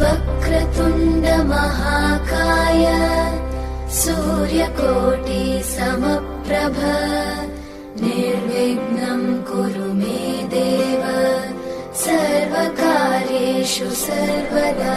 वक्रतुण्ड महाकाय सूर्यकोटि समप्रभ निर्विघ्नं कुरु मे देव सर्वकार्येषु सर्वदा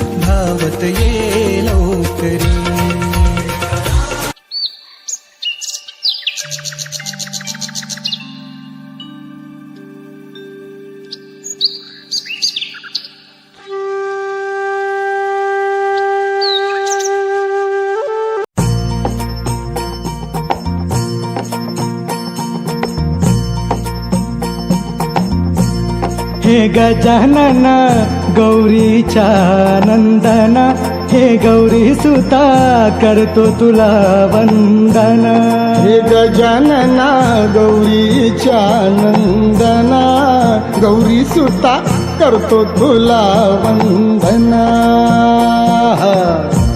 धावत ये लवकरी हे गजानन गौरीच्या नंदना हे गौरी सुता करतो तुला वंदन. हे गजानना गौरीच्या नंदना गौरी सुता करतो तुला वंदना.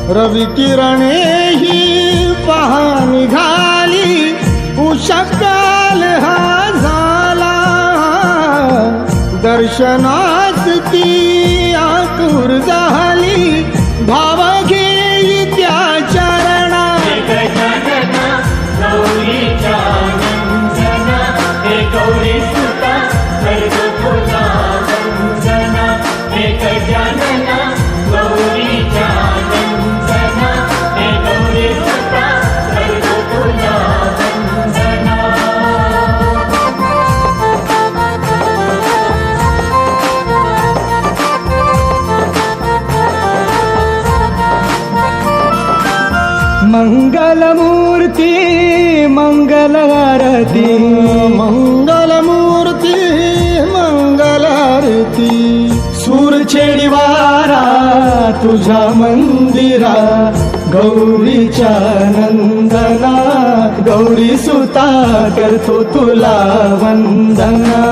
रवी किरणे ही पहा निघाली उषकाल हा झाला. दर्शनास ती मंगलमूर्ती मंगलारती मंगलमूर्ती मंगलारती सूरछेडी वारा तुझ्या मंदिरा गौरीच्या नंदना गौरी सुता करतो तुला वंदना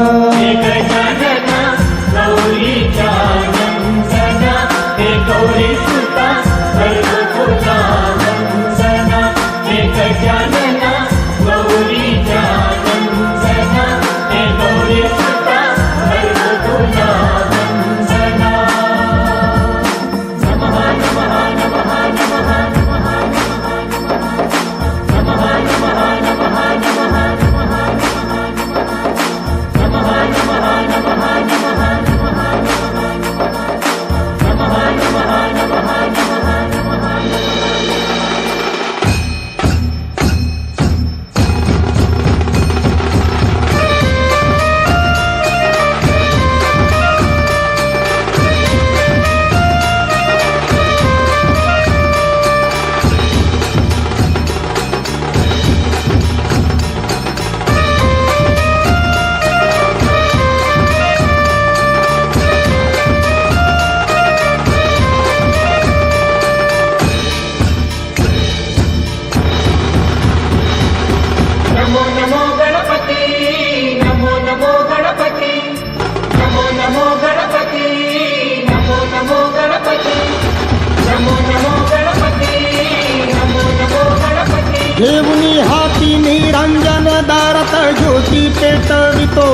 घेऊनी हाती निरांजन दारात ज्योती पेटवितो.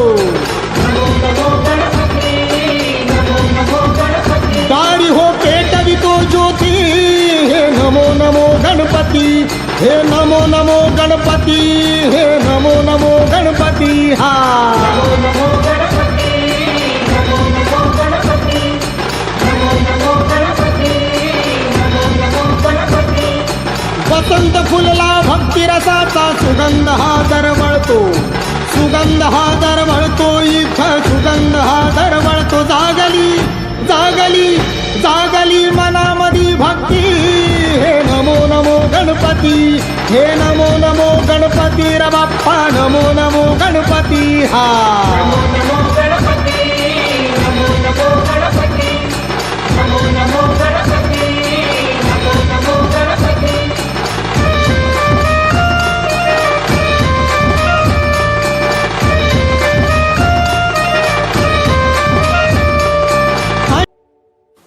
दारी हो पेटवितो ज्योती. हे नमो नमो गणपती हे नमो नमो गणपती हे नमो नमो गणपती हा. वसंत फुलला भक्तिरसाचा सुगंध हा दरवळतो सुगंध हा दरवळतो इथं सुगंध हा दरवळतो जागली जागली जागली मनामधी भक्ती. हे नमो नमो गणपती हे नमो नमो गणपती रबाप्पा नमो नमो गणपती हा.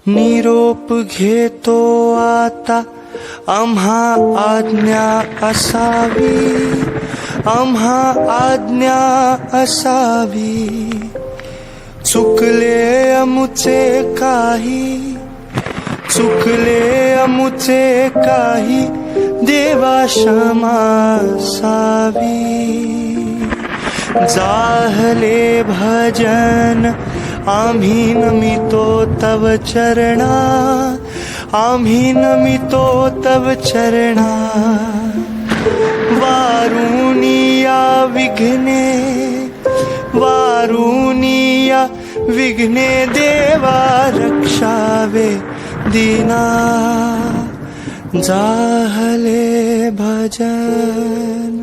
निरोप घेतो आता. आम्हा आज्ञा असावी. आम्हा आज्ञा असावी. चुकले अमुचे काही. चुकले अमुचे काही. देवा क्षमा जाहले भजन आम्ही नमितो तव चरणा आम्ही नमितो तव चरणा। वारुनिया विघ्ने वारुनिया विघ्ने देवा रक्षावे दीना। जाहले भजन।